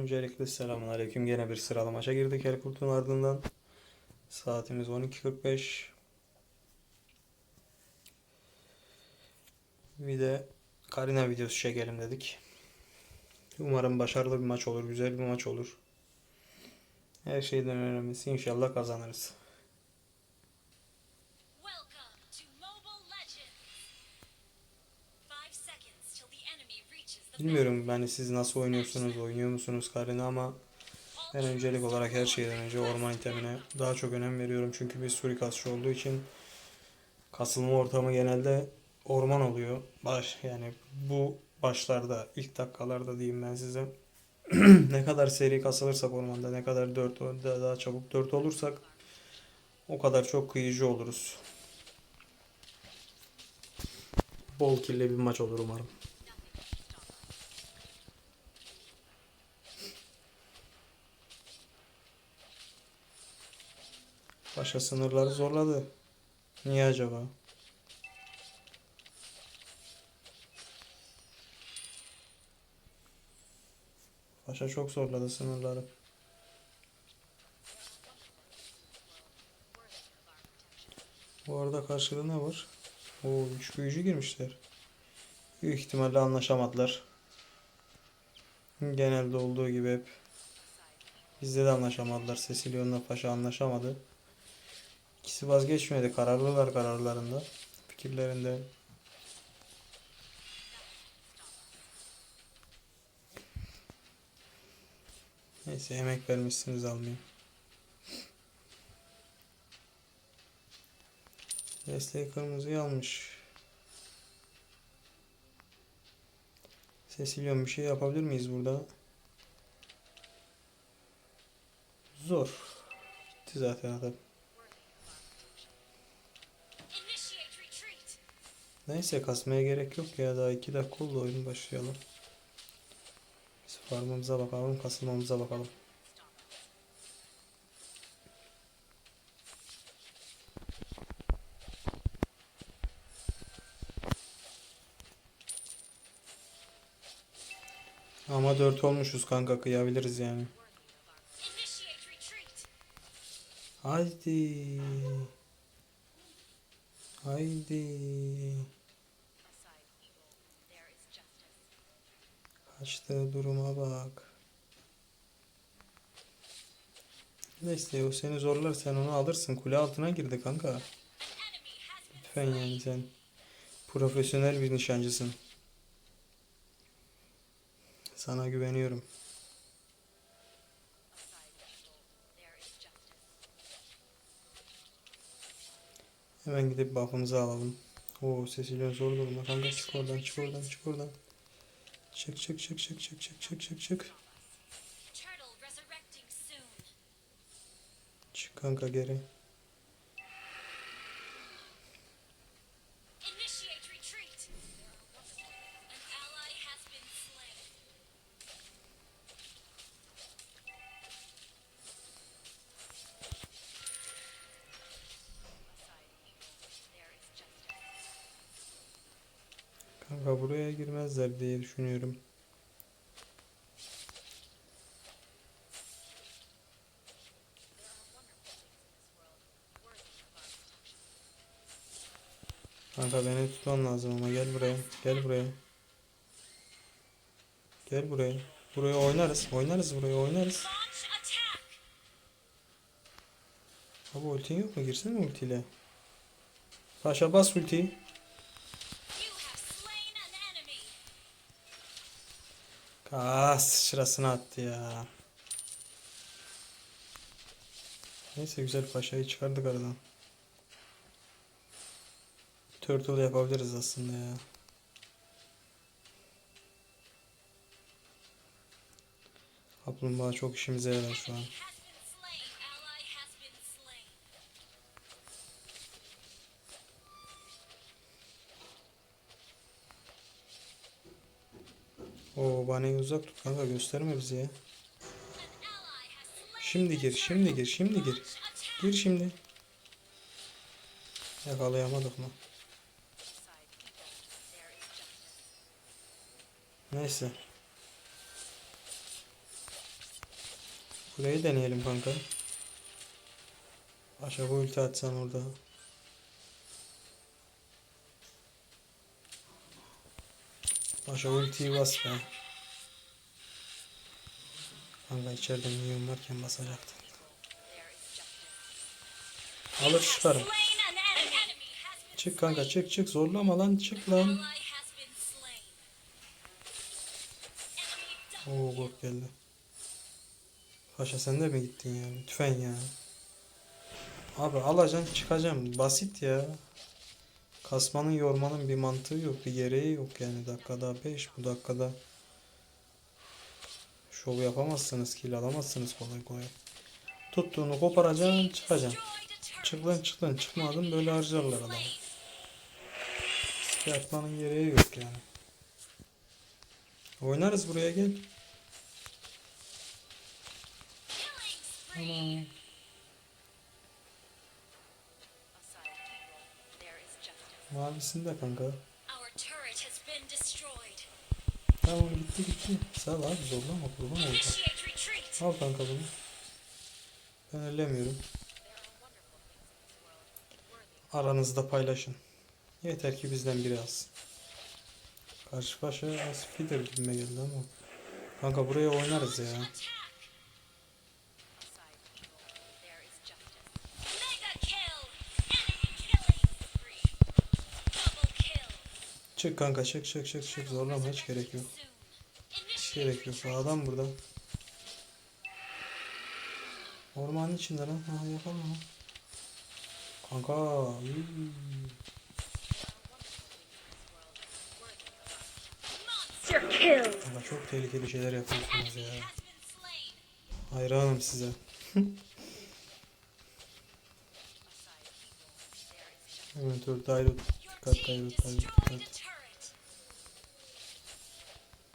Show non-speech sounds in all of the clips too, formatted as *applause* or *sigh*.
Öncelikle selamünaleyküm. Gene bir sıralı maça girdik Erkurt'un ardından. Saatimiz 12.45. Bir de Karina videosu çekelim dedik. Umarım başarılı bir maç olur, güzel bir maç olur. Her şeyden önemlisi inşallah kazanırız. Bilmiyorum yani siz nasıl oynuyorsunuz, oynuyor musunuz Karina ama ben öncelik olarak her şeyden önce orman itemine daha çok önem veriyorum. Çünkü bir suikastçı olduğu için kasılma ortamı genelde orman oluyor. Baş yani bu başlarda ilk dakikalarda diyeyim ben size. *clears throat* ne kadar seri kasılırsak ormanda ne kadar 4 daha, çabuk 4 olursak o kadar çok kıyıcı oluruz. Bol killi bir maç olur umarım. Paşa sınırları zorladı. Niye acaba? Paşa çok zorladı sınırları. Bu arada karşıda ne var? Oo, üç büyücü girmişler. Büyük ihtimalle anlaşamadılar. Genelde olduğu gibi hep. Bizde de anlaşamadılar. Cecilion'la Paşa anlaşamadı. İkisi vazgeçmedi. Kararlılar kararlarında. Fikirlerinde. Neyse emek vermişsiniz almayayım. Desteği kırmızıyı almış. Cecilion bir şey yapabilir miyiz burada? Zor. Gitti zaten adam. Neyse kasmaya gerek yok ya daha 2 dakika oldu oyun başlayalım. Biz farmımıza bakalım kasılmamıza bakalım. Ama 4 olmuşuz kanka kıyabiliriz yani. Haydi. Haydi. Kaçtığı duruma bak. Neyse o seni zorlar sen onu alırsın. Kule altına girdi kanka. Lütfen yani sen profesyonel bir nişancısın. Sana güveniyorum. Hemen gidip buff'ımızı alalım. Oo Cecilio zor durma kanka çık oradan çık oradan çık oradan. Çık çık çık çık çık çık çık çık çık. Çık kanka geri. Kanka buraya girmezler diye düşünüyorum. Kanka beni tutman lazım ama gel buraya. Gel buraya. Gel buraya. Buraya oynarız. Oynarız buraya oynarız. Abi ultin yok mu? Girsene ultiyle. Paşa bas ultiyi. Ah sıçrasını attı ya. Neyse güzel paşayı çıkardık aradan. Turtle yapabiliriz aslında ya. Kaplumbağa çok işimize yarar şu an. Oo baneyi uzak tut kanka gösterme bizi ya. Şimdi gir şimdi gir şimdi gir. Gir şimdi. Yakalayamadık mı? Neyse. Kuleyi deneyelim kanka. Aşağı ulti atsan orada. Aşağı ultiyi bas be. Kanka içeride minyon varken basacaktın. Alır çıkarım. Çık kanka çık çık zorlama lan çık lan. Oo gol geldi. Paşa sen de mi gittin ya? Lütfen ya. Abi alacaksın çıkacaksın. Basit ya. Kasmanın yormanın bir mantığı yok. Bir gereği yok yani. Dakikada 5 bu dakikada. Şov yapamazsınız kill alamazsınız kolay kolay. Tuttuğunu koparacaksın çıkacaksın. destroyed a turret. Çık lan çık lan çıkmadın böyle harcarlar adamı. Riske atmanın gereği yok yani. Oynarız buraya gel. Killing Mavisinde kanka. Tamam gitti gitti. Sağ ol abi zorlama kurban oldu. Al kanka bunu. Ben ellemiyorum. Aranızda paylaşın. Yeter ki bizden biri alsın. Karşı başa az feeder gibime geldi ama. Kanka buraya oynarız ya. Çık kanka çık çık çık çık zorlama hiç gerek yok. Hiç gerek yok. Adam burada. Ormanın içinde lan. Ha yapalım onu. Kanka. kill. Kanka çok tehlikeli şeyler yapıyorsunuz ya. Hayranım size. *laughs* Evet dur Dairut. Dikkat. turret.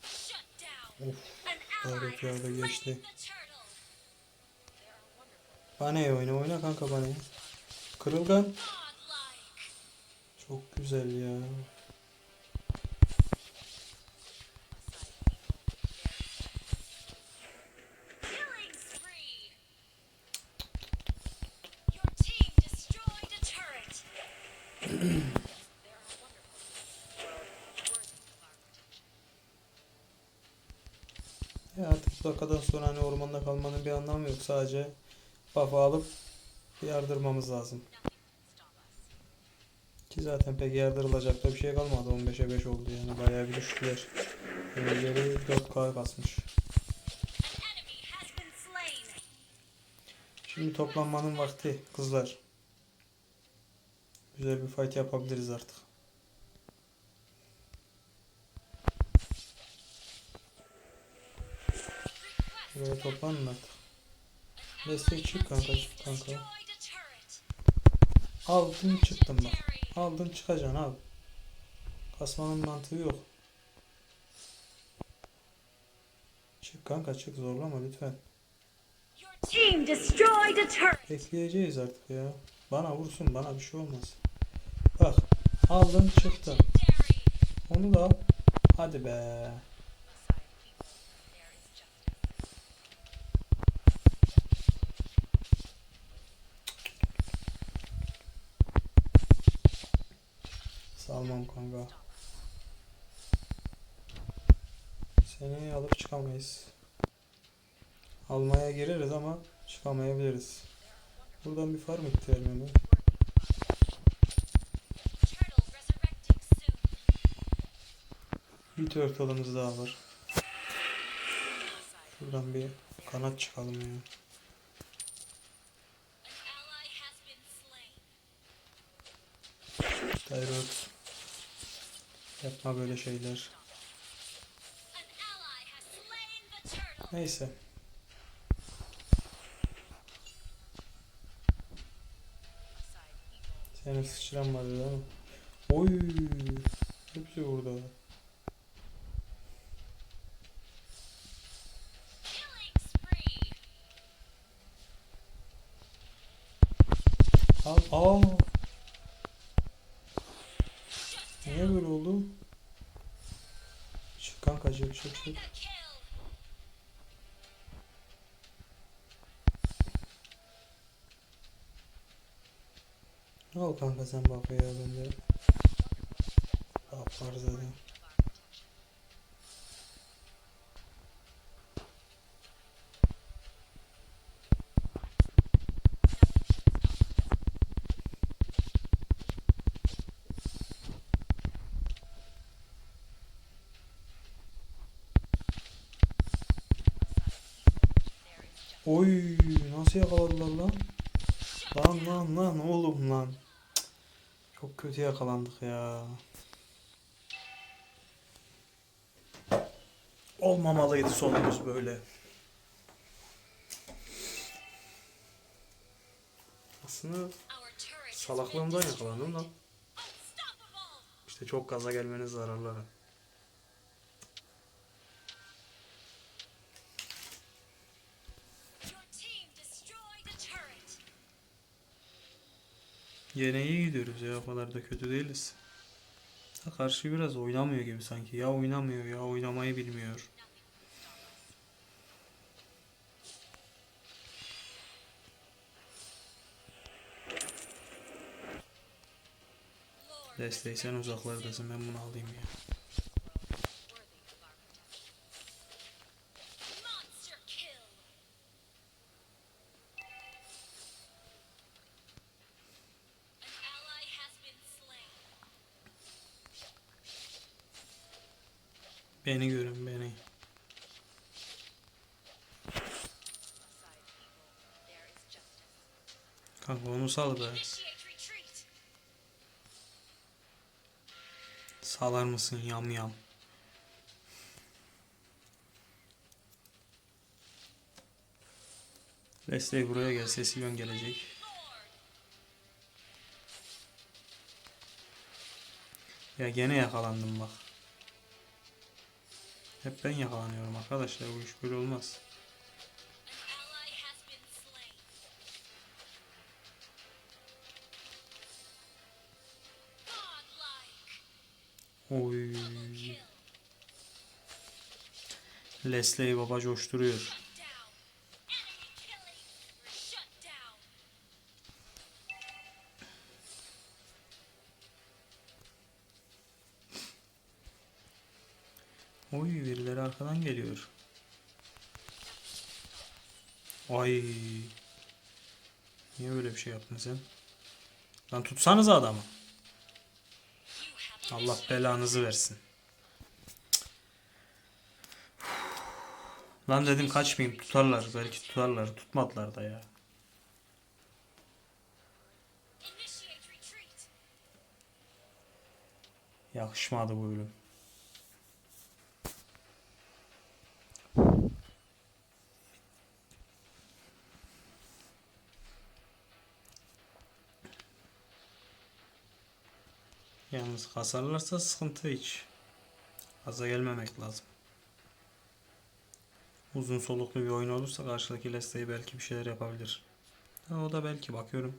Shut down. Of ya da slain geçti. Bana oyna oyna kanka bana. Kırılgan. Çok güzel ya. Killing spree. Your team destroyed a turret. Ya artık bu dakikadan sonra hani ormanda kalmanın bir anlamı yok. Sadece buff'ı alıp yardırmamız lazım. Ki zaten pek yardırılacak da bir şey kalmadı. 15'e 5 oldu yani. Bayağı bir düştüler. Öbürleri 4K kasmış. Enemy has been slain. Şimdi toplanmanın vakti kızlar. Güzel bir fight yapabiliriz artık. Toplanın artık. Destek çık kanka çık kanka. Aldın çıktın bak. Aldın çıkacaksın abi. Kasmanın mantığı yok. Çık kanka çık zorlama lütfen. Team destroyed a turret. Bekleyeceğiz artık ya. Bana vursun bana bir şey olmaz. Bak aldın çıktın. Onu da al. Hadi be. Salmam kanka. Seni alıp çıkamayız. Almaya gireriz ama çıkamayabiliriz. Buradan bir farm ihtiyacım hemen. Bir turtle'ımız daha var. Şuradan bir kanat çıkalım ya. Tyrot. Yapma böyle şeyler. Neyse. Senin sıçran var mi? Oy. Hepsi burada. Killing spree. Al. Shut Niye böyle oldu? Çık kanka çık çık çık. Al kanka sen bak ya bende. Bak zaten. Oy nasıl yakaladılar lan? Lan lan lan oğlum lan. Çok kötü yakalandık ya. Olmamalıydı sonumuz böyle. Aslında salaklığımdan yakalandım lan. unstoppable. İşte çok gaza gelmeniz zararları. Yine iyi gidiyoruz ya o kadar da kötü değiliz. Ha, karşı biraz oynamıyor gibi sanki. Ya oynamıyor ya oynamayı bilmiyor. Desteği sen uzaklardasın ben bunu alayım ya. Beni görün beni. Kanka onu sal be. Salar mısın yam yam? Desteği buraya gelse Sion gelecek. Ya gene yakalandım bak. Hep ben yakalanıyorum arkadaşlar bu iş böyle olmaz. Oy. Leslie baba coşturuyor. Oy birileri arkadan geliyor. Ay. Niye böyle bir şey yaptın sen? Lan tutsanız adamı. Allah belanızı versin. Lan dedim kaçmayayım tutarlar belki tutarlar tutmadılar da ya. Yakışmadı bu bölüm. Yalnız kasarlarsa sıkıntı hiç. Gaza gelmemek lazım. Uzun soluklu bir oyun olursa karşıdaki Leslie'yi belki bir şeyler yapabilir. Ha, o da belki bakıyorum.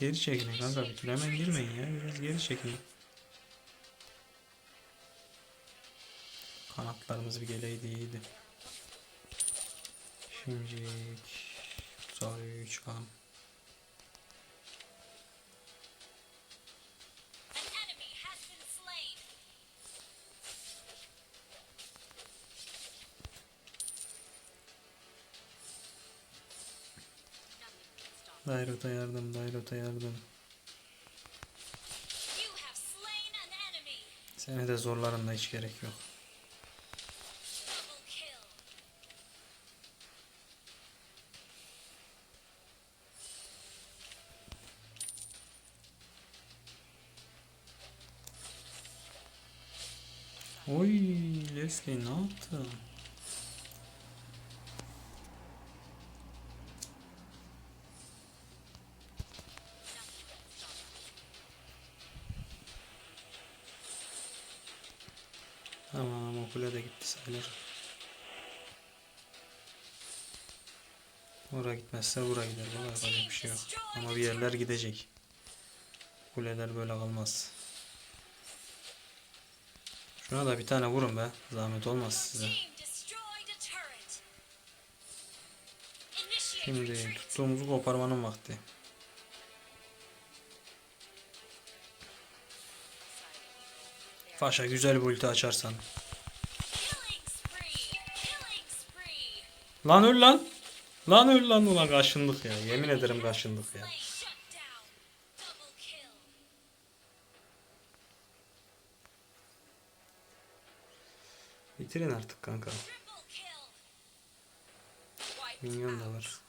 Geri çekilin kanka türlü hemen girmeyin ya. Biraz geri çekilin. Kanatlarımız bir geleydi iyiydi. Şimdi tutarı çıkalım. Dairota yardım, Dairota yardım. Seni de zorlarım da hiç gerek yok. Oy Leslie ne yaptın? Gitmezse buraya gider. Buna yapacak bir şey yok. Ama bir yerler gidecek. Kuleler böyle kalmaz. Şuna da bir tane vurun be. Zahmet olmaz size. Şimdi tuttuğumuzu koparmanın vakti. Faşa güzel bir ulti açarsan. Lan öl lan. Lan öl lan ulan kaşındık ya. Yemin ederim kaşındık ya. Bitirin artık kanka. Minyon da var.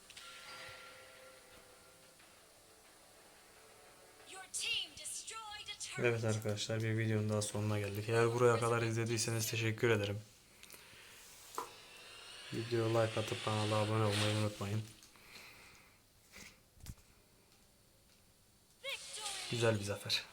Evet arkadaşlar bir videonun daha sonuna geldik. Eğer buraya kadar izlediyseniz teşekkür ederim. Videoya like atıp kanala abone olmayı unutmayın. Güzel bir zafer.